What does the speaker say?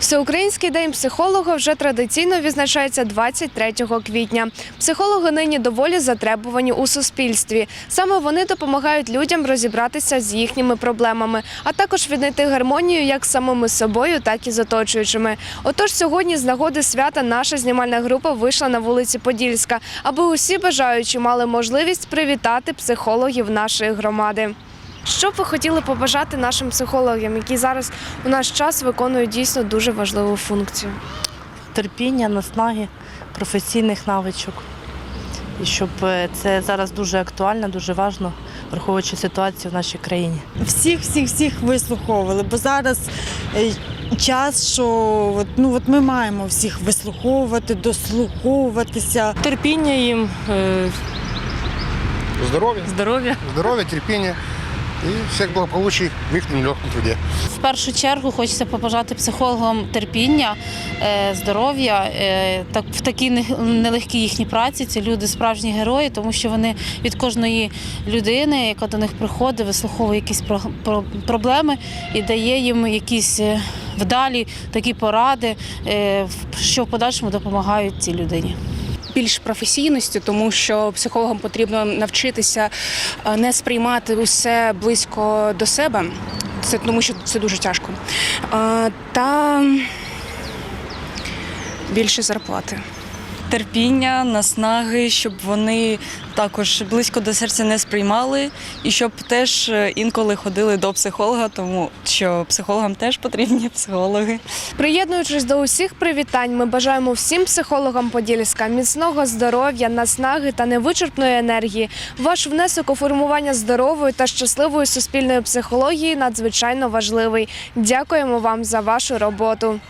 Всеукраїнський день психолога вже традиційно відзначається 23 квітня. Психологи нині доволі затребувані у суспільстві. Саме вони допомагають людям розібратися з їхніми проблемами, а також віднайти гармонію як самими собою, так і з оточуючими. Отож, сьогодні з нагоди свята наша знімальна група вийшла на вулиці Подільська, аби усі бажаючі мали можливість привітати психологів нашої громади. Що б ви хотіли побажати нашим психологам, які зараз у наш час виконують дійсно дуже важливу функцію? терпіння, наснаги, професійних навичок. І щоб е, це зараз дуже актуально, дуже важливо, враховуючи ситуацію в нашій країні. всіх, всіх, всіх вислуховували, бо зараз е, час, що от, ну, от ми маємо всіх вислуховувати, дослуховуватися. терпіння їм, е, здоровья, здоров'я. здоровья, и всех благополучий в их нелегком труде. В першу чергу хочеться побажати психологам терпіння, е, здоров'я е, так в такій нелегкій їхній праці. Ці люди справжні герої, тому що вони від кожної людини, яка до них приходить, вислуховує якісь про- про- проблеми і дає їм якісь е, вдалі такі поради, що в подальшому допомагають цій людині. Більш професійності, тому що психологам потрібно навчитися е, не сприймати усе близько до себе. Це тому, що це дуже тяжко. Е, Та більше зарплати. Терпіння, наснаги, щоб вони також близько до серця не сприймали, і щоб теж е, інколи ходили до психолога, тому що психологам теж потрібні психологи. Приєднуючись до усіх привітань, ми бажаємо всім психологам Подільська міцного здоров'я, наснаги та невичерпної енергії. Ваш внесок у формування здорової та щасливої суспільної психології надзвичайно важливий. Дякуємо вам за вашу роботу.